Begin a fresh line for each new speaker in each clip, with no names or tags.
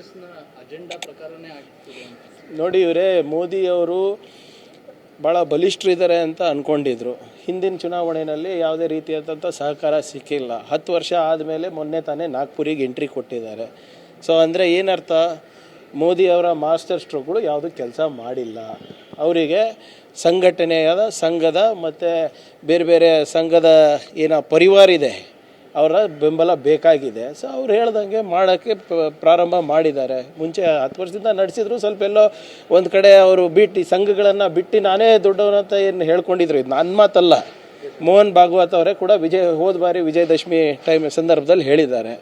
ಎಸ್ನ ಅಜೆಂಡಾ ಪ್ರಕಾರನೇ
ನೋಡಿ ಇವರೇ, ಮೋದಿಯವರು ಭಾಳ ಬಲಿಷ್ಠರಿದ್ದಾರೆ ಅಂತ ಅಂದ್ಕೊಂಡಿದ್ರು ಹಿಂದಿನ ಚುನಾವಣೆಯಲ್ಲಿ ಯಾವುದೇ ರೀತಿಯಾದಂಥ ಸಹಕಾರ ಸಿಕ್ಕಿಲ್ಲ. ಹತ್ತು ವರ್ಷ ಆದಮೇಲೆ ಮೊನ್ನೆ ತಾನೇ ನಾಗ್ಪುರಿಗೆ ಎಂಟ್ರಿ ಕೊಟ್ಟಿದ್ದಾರೆ. ಸೊ ಅಂದರೆ ಏನರ್ಥ? ಮೋದಿಯವರ ಮಾಸ್ಟರ್ ಸ್ಟ್ರೋಕ್ಗಳು ಯಾವುದೂ ಕೆಲಸ ಮಾಡಿಲ್ಲ. ಅವರಿಗೆ ಸಂಘಟನೆಯಾದ ಸಂಘದ ಮತ್ತು ಬೇರೆ ಬೇರೆ ಸಂಘದ ಏನೋ ಪರಿವಾರ ಇದೆ. ಅವರ ಬೆಂಬಲ ಬೇಕಾಗಿದೆ. ಸೊ ಅವ್ರು ಹೇಳ್ದಂಗೆ ಮಾಡೋಕ್ಕೆ ಪ್ರಾರಂಭ ಮಾಡಿದ್ದಾರೆ. ಮುಂಚೆ ಹತ್ತು ವರ್ಷದಿಂದ ನಡೆಸಿದ್ರು. ಸ್ವಲ್ಪ ಎಲ್ಲೋ ಒಂದು ಕಡೆ ಅವರು ಬಿಟ್ಟು, ಸಂಘಗಳನ್ನು ಬಿಟ್ಟು ನಾನೇ ದೊಡ್ಡವನಂತ ಏನು ಹೇಳ್ಕೊಂಡಿದ್ರು. ಇದು ನನ್ನ ಮಾತಲ್ಲ. ಮೋಹನ್ ಭಾಗವತ್ ಅವರೇ ಕೂಡ ವಿಜಯ, ಹೋದ ಬಾರಿ ವಿಜಯದಶಮಿ ಟೈಮ್ ಸಂದರ್ಭದಲ್ಲಿ ಹೇಳಿದ್ದಾರೆ.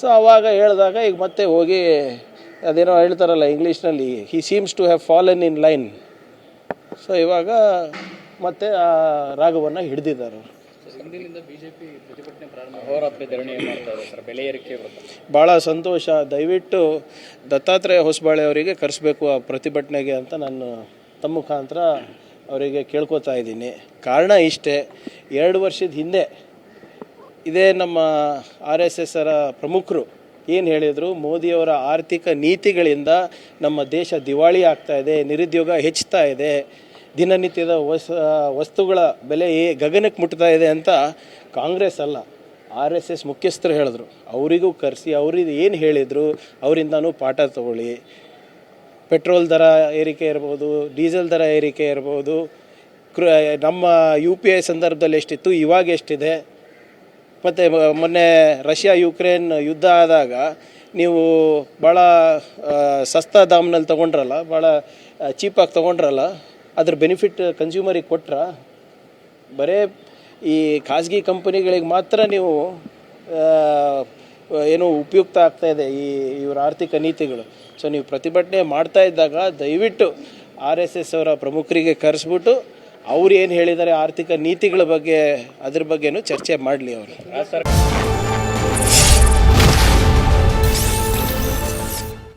ಸೊ ಅವಾಗ ಹೇಳಿದಾಗ ಈಗ ಮತ್ತೆ ಹೋಗಿ ಅದೇನೋ ಹೇಳ್ತಾರಲ್ಲ ಇಂಗ್ಲೀಷ್ನಲ್ಲಿ he seems to have fallen in line so ಇವಾಗ ಮತ್ತೆ ಆ ರಾಗವನ್ನು ಹಿಡಿದಿದ್ದಾರೆ ಭಾಳ ಸಂತೋಷ. ದಯವಿಟ್ಟು ದತ್ತಾತ್ರೇಯ ಹೊಸಬಾಳೆ ಅವರಿಗೆ ಕರೆಸ್ಬೇಕು ಆ ಪ್ರತಿಭಟನೆಗೆ ಅಂತ ನಾನು ತಮ್ಮ ಮುಖಾಂತರ ಅವರಿಗೆ ಕೇಳ್ಕೊತಾ ಇದ್ದೀನಿ. ಕಾರಣ ಇಷ್ಟೇ ಎರಡು ವರ್ಷದ ಹಿಂದೆ ಇದೇ ನಮ್ಮ ಆರ್ ಎಸ್ ಎಸ್ಸರ ಪ್ರಮುಖರು ಏನು ಹೇಳಿದರು? ಮೋದಿಯವರ ಆರ್ಥಿಕ ನೀತಿಗಳಿಂದ ನಮ್ಮ ದೇಶ ದಿವಾಳಿ ಆಗ್ತಾ ಇದೆ ನಿರುದ್ಯೋಗ ಹೆಚ್ಚುತ್ತಾ ಇದೆ. ದಿನನಿತ್ಯದ ವಸ್ ವಸ್ತುಗಳ ಬೆಲೆ ಏ- ಗಗನಕ್ಕೆ ಮುಟ್ತಾ ಇದೆ ಅಂತ ಕಾಂಗ್ರೆಸ್ ಅಲ್ಲ, ಆರ್ ಎಸ್ ಎಸ್ ಮುಖ್ಯಸ್ಥರು ಹೇಳಿದ್ರು. ಅವರಿಗೂ ಕರೆಸಿ, ಅವ್ರಿಗೆ ಏನು ಹೇಳಿದರು ಅವರಿಂದನೂ ಪಾಠ ತಗೊಳ್ಳಿ. ಪೆಟ್ರೋಲ್ ದರ ಏರಿಕೆ ಇರ್ಬೋದು, ಡೀಸೆಲ್ ದರ ಏರಿಕೆ ಇರ್ಬೋದು ಕೃ ನಮ್ಮ ಯು ಪಿ ಐ ಸಂದರ್ಭದಲ್ಲಿ ಎಷ್ಟಿತ್ತು, ಇವಾಗ ಎಷ್ಟಿದೆ? ಮತ್ತು ಮೊನ್ನೆ ರಷ್ಯಾ ಯುಕ್ರೇನ್ ಯುದ್ಧ ಆದಾಗ ನೀವು ಭಾಳ ಸಸ್ತಾ ದಾಮ್ನಲ್ಲಿ ತೊಗೊಂಡ್ರಲ್ಲ ಭಾಳ ಚೀಪಾಗಿ ತೊಗೊಂಡ್ರಲ್ಲ ಅದ್ರ ಬೆನಿಫಿಟ್ ಕನ್ಸ್ಯೂಮರಿಗೆ ಕೊಟ್ರ, ಬರೇ ಈ ಖಾಸಗಿ ಕಂಪನಿಗಳಿಗೆ ಮಾತ್ರ ನೀವು ಏನು ಉಪಯುಕ್ತ ಆಗ್ತಾ ಇದೆ ಈ, ಇವರ ಆರ್ಥಿಕ ನೀತಿಗಳು. ಸೊ ನೀವು ಪ್ರತಿಭಟನೆ ಮಾಡ್ತಾ ಇದ್ದಾಗ ದಯವಿಟ್ಟು ಆರ್ ಎಸ್ ಎಸ್ ಅವರ ಪ್ರಮುಖರಿಗೆ ಕರೆಸ್ಬಿಟ್ಟು ಅವ್ರು ಏನು ಹೇಳಿದ್ದಾರೆ ಆರ್ಥಿಕ ನೀತಿಗಳ ಬಗ್ಗೆ, ಅದ್ರ ಬಗ್ಗೆನೂ ಚರ್ಚೆ ಮಾಡಲಿ ಅವರು.